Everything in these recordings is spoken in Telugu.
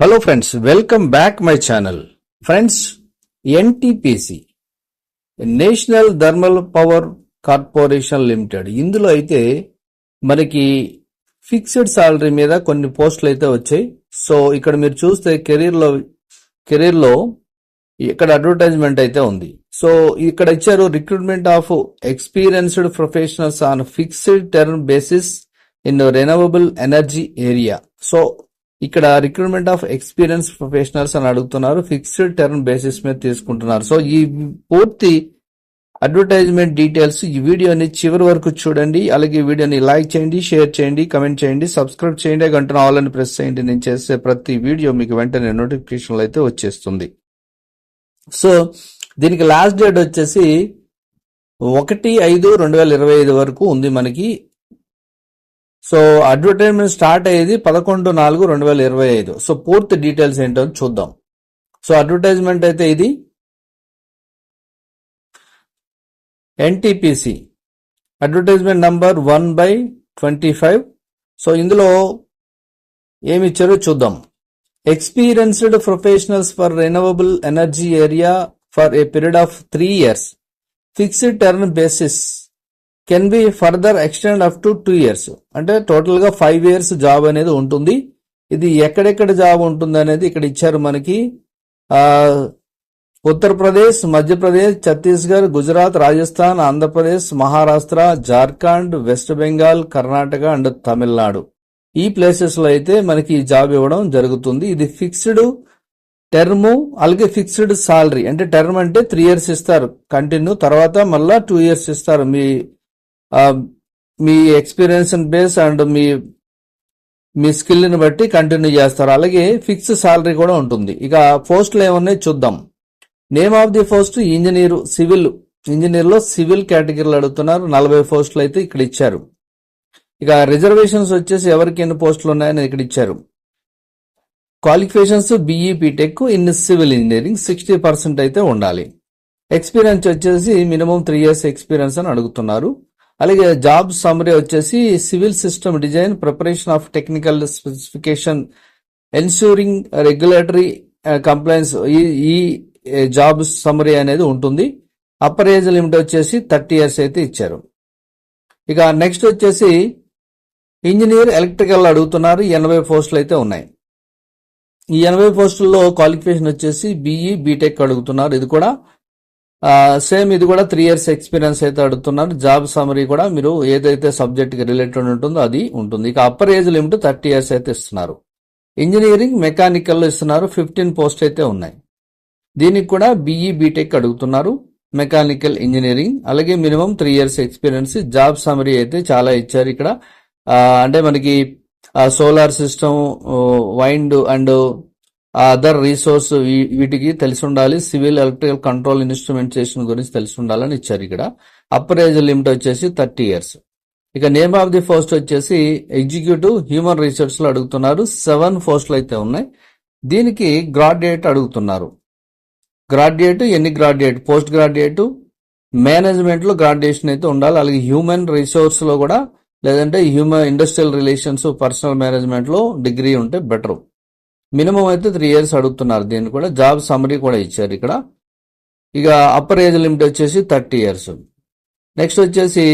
Hello friends welcome back my channel friends NTPC national thermal power corporation limited ఇందులో అయితే మనకి ఫిక్స్డ్ సాలరీ మీద కొన్ని పోస్టులు అయితే వచ్చాయి. సో ఇక్కడ మీరు చూస్తే కెరీర్లో కెరీర్లో ఇక్కడ అడ్వర్టైజ్మెంట్ అయితే ఉంది. సో ఇక్కడ ఇచ్చారు recruitment of experienced professionals on fixed term basis in renewable energy area so ఇక్కడ రిక్రూట్మెంట్ ఆఫ్ ఎక్స్పీరియన్స్ ప్రొఫెషనల్స్ అని అడుగుతున్నారు. ఫిక్స్డ్ టర్మ్ బేసిస్ మీద తీసుకుంటున్నారు. సో ఈ పూర్తి అడ్వర్టైజ్మెంట్ డీటెయిల్స్ ఈ వీడియోని చివరి వరకు చూడండి. అలాగే ఈ వీడియోని లైక్ చేయండి షేర్ చేయండి కమెంట్ చేయండి సబ్స్క్రైబ్ చేయండి. గంట ఆల్ ప్రెస్ చేయండి. నేను చేసే ప్రతి వీడియో మీకు వెంటనే నోటిఫికేషన్లు అయితే వచ్చేస్తుంది. సో దీనికి లాస్ట్ డేట్ వచ్చేసి ఒకటి ఐదు రెండు వేల ఇరవై ఐదు వరకు ఉంది మనకి. సో అడ్వర్టైజ్మెంట్ స్టార్ట్ అయ్యేది పదకొండు నాలుగు రెండు వేల ఇరవై ఐదు. సో పూర్తి డీటెయిల్స్ ఏంటో చూద్దాం. సో అడ్వర్టైజ్మెంట్ అయితే ఇది. NTPC. Advertisement number one by twenty five. So ఇందులో ఏమి ఇచ్చారో చూద్దాం. Experienced professionals for renewable energy area for a period of three years. Fixed term basis. Can be further extend up to two years అంటే టోటల్గా ఫైవ్ ఇయర్స్ జాబ్ అనేది ఉంటుంది. ఇది ఎక్కడెక్కడ జాబ్ ఉంటుంది అనేది ఇక్కడ ఇచ్చారు మనకి. Uttar Pradesh Madhya Pradesh Chhattisgarh Gujarat Rajasthan Andhra Pradesh Maharashtra Jharkhand West Bengal Karnataka and Tamil Nadu. ఈ ప్లేసెస్లో అయితే మనకి ఈ జాబ్ ఇవ్వడం జరుగుతుంది. ఇది ఫిక్స్డ్ టర్మ్ అలాగే ఫిక్స్డ్ సాలరీ అంటే టర్మ్ అంటే త్రీ ఇయర్స్ ఇస్తారు. కంటిన్యూ తర్వాత మళ్ళా టూ ఇయర్స్ ఇస్తారు. మీ Um, మీ ఎక్స్పీరియన్స్ బేస్ అండ్ మీ మీ స్కిల్ని బట్టి కంటిన్యూ చేస్తారు. అలాగే ఫిక్స్ శాలరీ కూడా ఉంటుంది. ఇక పోస్టులు ఏమున్నాయి చూద్దాం. Name of the post engineer civil ఇంజనీర్లో civil కేటగిరీలు అడుగుతున్నారు. నలభై పోస్టులు అయితే ఇక్కడ ఇచ్చారు. ఇక రిజర్వేషన్స్ వచ్చేసి ఎవరికి ఎన్ని పోస్టులు ఉన్నాయని ఇక్కడ ఇచ్చారు. Qualifications BE BTech in civil engineering sixty percent అయితే ఉండాలి. ఎక్స్పీరియన్స్ వచ్చేసి మినిమం త్రీ ఇయర్స్ ఎక్స్పీరియన్స్ అని అడుగుతున్నారు. అలాగే జాబ్ సమరీ వచ్చేసి civil system design preparation of technical specification ensuring regulatory compliance ఈ ఈ జాబ్ సమరీ అనేది ఉంటుంది. అప్పర్ ఏజ్ లిమిట్ వచ్చేసి థర్టీ ఇయర్స్ అయితే ఇచ్చారు. ఇక నెక్స్ట్ వచ్చేసి ఇంజనీర్ ఎలక్ట్రికల్ అడుగుతున్నారు. ఎనభై పోస్టులు అయితే ఉన్నాయి. ఈ ఎనభై పోస్టుల్లో క్వాలిఫికేషన్ వచ్చేసి బీఈ బీటెక్ అడుగుతున్నారు. ఇది కూడా సేమ్ ఇది కూడా త్రీ ఇయర్స్ ఎక్స్పీరియన్స్ అయితే అడుగుతున్నారు. జాబ్ సమరీ కూడా మీరు ఏదైతే సబ్జెక్ట్కి రిలేటెడ్ ఉంటుందో అది ఉంటుంది. ఇక upper age limit thirty years అయితే ఇస్తున్నారు. ఇంజనీరింగ్ మెకానికల్ ఇస్తున్నారు. ఫిఫ్టీన్ పోస్ట్ అయితే ఉన్నాయి. దీనికి కూడా బీఈ బీటెక్ అడుగుతున్నారు. మెకానికల్ ఇంజనీరింగ్ అలాగే minimum three years experience job summary అయితే చాలా ఇచ్చారు ఇక్కడ. అంటే మనకి solar system wind and other resource వీటికి తెలిసి ఉండాలి సివిల్ ఎలక్ట్రికల్ కంట్రోల్ ఇన్స్ట్రుమెంటేషన్ గురించి తెలిసి ఉండాలని ఇచ్చారు ఇక్కడ. అప్రైజల్ లిమిట్ వచ్చేసి థర్టీ ఇయర్స్. ఇక నేమ్ ఆఫ్ ది పోస్ట్ వచ్చేసి ఎగ్జిక్యూటివ్ హ్యూమన్ రీసోర్స్లో అడుగుతున్నారు. సెవెన్ పోస్టులు అయితే ఉన్నాయి. దీనికి గ్రాడ్యుయేట్ అడుగుతున్నారు. గ్రాడ్యుయేట్ ఎన్ని గ్రాడ్యుయేట్? పోస్ట్ గ్రాడ్యుయేట్ మేనేజ్మెంట్లో గ్రాడ్యుయేషన్ అయితే ఉండాలి. అలాగే హ్యూమన్ రిసోర్స్లో కూడా లేదంటే హ్యూమన్ ఇండస్ట్రియల్ రిలేషన్స్ పర్సనల్ మేనేజ్మెంట్లో డిగ్రీ ఉంటే బెటర్. మినిమం అయితే త్రీ ఇయర్స్ అడుగుతున్నారు. దీన్ని కూడా జాబ్ సమరీ కూడా ఇచ్చారు ఇక్కడ. ఇక అప్పర్ ఏజ్ లిమిట్ వచ్చేసి థర్టీ ఇయర్స్ నెక్స్ట్ వచ్చేసి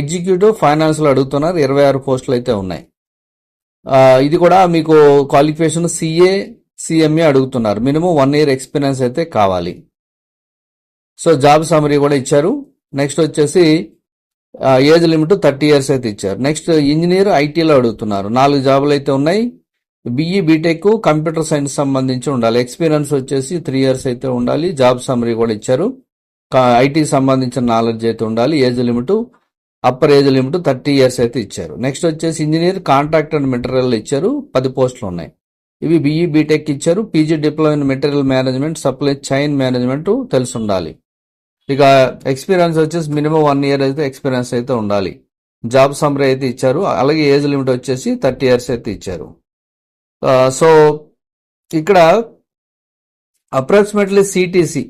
ఎగ్జిక్యూటివ్ ఫైనాన్స్లో అడుగుతున్నారు. ఇరవై ఆరు పోస్టులు అయితే ఉన్నాయి. ఇది కూడా మీకు క్వాలిఫికేషన్ సిఏ సిఎంఏ అడుగుతున్నారు. మినిమం వన్ ఇయర్ ఎక్స్పీరియన్స్ అయితే కావాలి. సో జాబ్ సమరీ కూడా ఇచ్చారు. నెక్స్ట్ వచ్చేసి ఏజ్ లిమిట్ థర్టీ ఇయర్స్ అయితే ఇచ్చారు. నెక్స్ట్ ఇంజనీర్ ఐటీలో అడుగుతున్నారు. నాలుగు జాబులు అయితే ఉన్నాయి. బిఈ బీటెక్ కంప్యూటర్ సైన్స్ సంబంధించి ఉండాలి. ఎక్స్పీరియన్స్ వచ్చేసి త్రీ ఇయర్స్ అయితే ఉండాలి. జాబ్ సమ్మరీ కూడా ఇచ్చారు. ఐటీ సంబంధించిన నాలెడ్జ్ అయితే ఉండాలి. Age limit upper age limit thirty years అయితే ఇచ్చారు. నెక్స్ట్ వచ్చేసి ఇంజనీర్ కాంట్రాక్ట్ అండ్ మెటీరియల్ ఇచ్చారు. పది పోస్టులు ఉన్నాయి. ఇవి బిఈ బీటెక్ ఇచ్చారు. PG diploma in material management supply chain management తెలిసి ఉండాలి ఇక ఎక్స్పీరియన్స్ వచ్చేసి మినిమం వన్ ఇయర్ అయితే ఎక్స్పీరియన్స్ అయితే ఉండాలి. జాబ్ సమ్మరీ అయితే ఇచ్చారు. అలాగే ఏజ్ లిమిట్ వచ్చేసి థర్టీ ఇయర్స్ అయితే ఇచ్చారు. సో ఇక్కడ అప్రాక్సిమేట్లీ సిటీసీ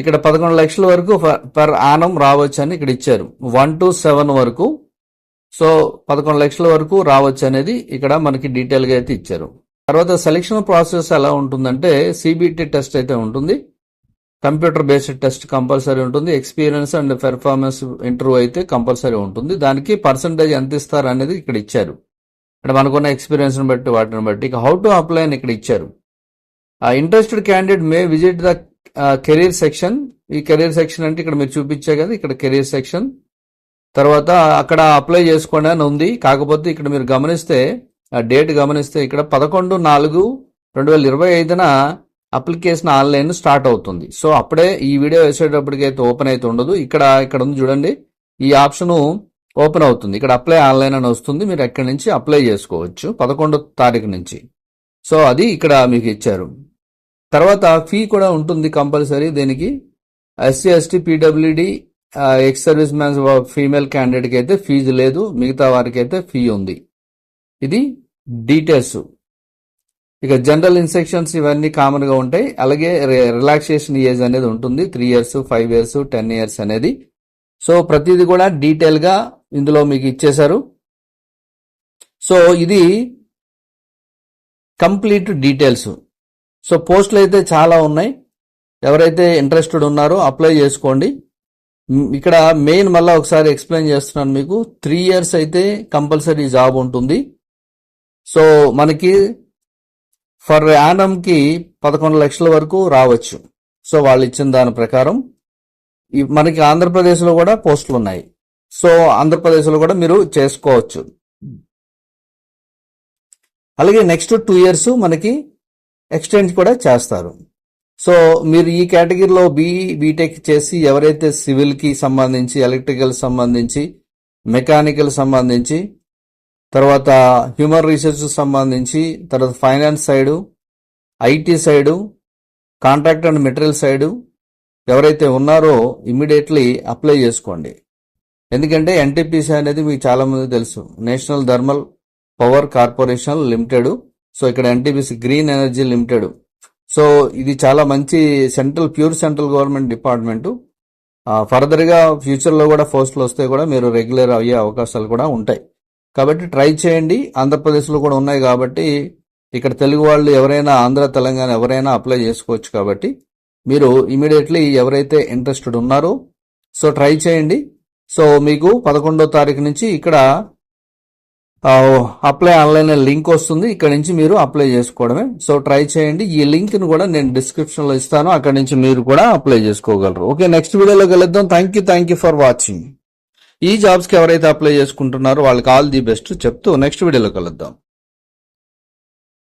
ఇక్కడ పదకొండు లక్షల వరకు పర్ ఆనం రావచ్చు అని ఇక్కడ ఇచ్చారు. వన్ టు సెవెన్ వరకు. సో పదకొండు లక్షల వరకు రావచ్చు అనేది ఇక్కడ మనకి డీటెయిల్గా అయితే ఇచ్చారు. తర్వాత సెలక్షన్ ప్రాసెస్ ఎలా ఉంటుందంటే సిబిటి టెస్ట్ అయితే ఉంటుంది. కంప్యూటర్ బేస్డ్ టెస్ట్ కంపల్సరీ ఉంటుంది. ఎక్స్పీరియన్స్ అండ్ పెర్ఫార్మెన్స్ ఇంటర్వ్యూ అయితే కంపల్సరీ ఉంటుంది. దానికి పర్సంటేజ్ ఎంత ఇస్తారు అనేది ఇక్కడ ఇచ్చారు. అంటే మనకున్న ఎక్స్పీరియన్స్ని బట్టి వాటిని బట్టి. ఇక హౌ టు అప్లై అని ఇక్కడ ఇచ్చారు. ఆ interested candidate may visit the career section ఈ కెరీర్ సెక్షన్ అంటే ఇక్కడ మీరు చూపించే కదా ఇక్కడ కెరీర్ సెక్షన్ తర్వాత అక్కడ అప్లై చేసుకోండి అని ఉంది. కాకపోతే ఇక్కడ మీరు గమనిస్తే ఆ డేట్ గమనిస్తే ఇక్కడ పదకొండు నాలుగు రెండు వేల ఇరవై ఐదున అప్లికేషన్ ఆన్లైన్ స్టార్ట్ అవుతుంది. సో అప్పుడే ఈ వీడియో వేసేటప్పటికైతే ఓపెన్ అయితే ఉండదు. ఇక్కడ ఇక్కడ ఉంది చూడండి. ఈ ఆప్షను ఓపెన్ అవుతుంది. ఇక్కడ అప్లై ఆన్లైన్ అని వస్తుంది. మీరు ఎక్కడి నుంచి అప్లై చేసుకోవచ్చు. పదకొండో తారీఖు నుంచి. సో అది ఇక్కడ మీకు ఇచ్చారు. తర్వాత ఫీ కూడా ఉంటుంది కంపల్సరీ దీనికి. SC ST PWD ex service man female క్యాండిడేట్కి అయితే ఫీజు లేదు. మిగతా వారికి అయితే ఫీ ఉంది. ఇది డీటెయిల్స్. ఇక జనరల్ ఇన్స్ట్రక్షన్స్ ఇవన్నీ కామన్గా ఉంటాయి. అలాగే రిలాక్సేషన్ ఏజ్ అనేది ఉంటుంది. Three years five years ten years అనేది. సో ప్రతిదీ కూడా డీటెయిల్గా ఇందులో మీకు ఇచ్చేశారు. సో ఇది కంప్లీట్ డీటెయిల్స్. సో పోస్టులు అయితే చాలా ఉన్నాయి. ఎవరైతే ఇంట్రెస్టెడ్ ఉన్నారో అప్లై చేసుకోండి. ఇక్కడ మెయిన్ మళ్ళీ ఒకసారి ఎక్స్ప్లెయిన్ చేస్తున్నాను మీకు. త్రీ ఇయర్స్ అయితే కంపల్సరీ జాబ్ ఉంటుంది. సో మనకి ఫర్కి పదకొండు లక్షల వరకు రావచ్చు. సో వాళ్ళు ఇచ్చిన దాని ప్రకారం. మనకి ఆంధ్రప్రదేశ్లో కూడా పోస్టులు ఉన్నాయి సో ఆంధ్రప్రదేశ్లో కూడా మీరు చేసుకోవచ్చు. అలాగే నెక్స్ట్ టూ ఇయర్స్ మనకి ఎక్స్టెండ్ కూడా చేస్తారు. సో మీరు ఈ కేటగిరీలో బి బీటెక్ చేసి ఎవరైతే సివిల్కి సంబంధించి ఎలక్ట్రికల్ సంబంధించి మెకానికల్ సంబంధించి తర్వాత హ్యూమన్ రీసెర్చ్ సంబంధించి తర్వాత finance side IT side contract and material side ఎవరైతే ఉన్నారో ఇమ్మీడియట్లీ అప్లై చేసుకోండి. ఎందుకంటే ఎన్టీపీసీ అనేది మీకు చాలా మంది తెలుసు. National thermal power corporation limited. So ఇక్కడ NTPC green energy limited. So ఇది చాలా మంచి central pure central government department. ఫర్దర్గా ఫ్యూచర్లో కూడా పోస్టులు వస్తే కూడా మీరు రెగ్యులర్ అయ్యే అవకాశాలు కూడా ఉంటాయి. కాబట్టి ట్రై చేయండి. ఆంధ్రప్రదేశ్లో కూడా ఉన్నాయి కాబట్టి ఇక్కడ తెలుగు వాళ్ళు ఎవరైనా ఆంధ్ర తెలంగాణ ఎవరైనా అప్లై చేసుకోవచ్చు కాబట్టి మీరు ఇమీడియట్లీ ఎవరైతే ఇంట్రెస్టెడ్ ఉన్నారో సో ట్రై చేయండి. సో మీకు పదకొండో తారీఖు నుంచి ఇక్కడ అప్లై ఆన్లైన్ లింక్ వస్తుంది. ఇక్కడ నుంచి మీరు అప్లై చేసుకోవడమే. సో ట్రై చేయండి. ఈ లింక్ని కూడా నేను డిస్క్రిప్షన్లో ఇస్తాను. అక్కడ నుంచి మీరు కూడా అప్లై చేసుకోగలరు. ఓకే నెక్స్ట్ వీడియోలో కలుద్దాం. Thank you thank you for watching ఈ జాబ్స్కి ఎవరైతే అప్లై చేసుకుంటున్నారో వాళ్ళకి ఆల్ ది బెస్ట్ చెప్తూ నెక్స్ట్ వీడియోలో కలుద్దాం.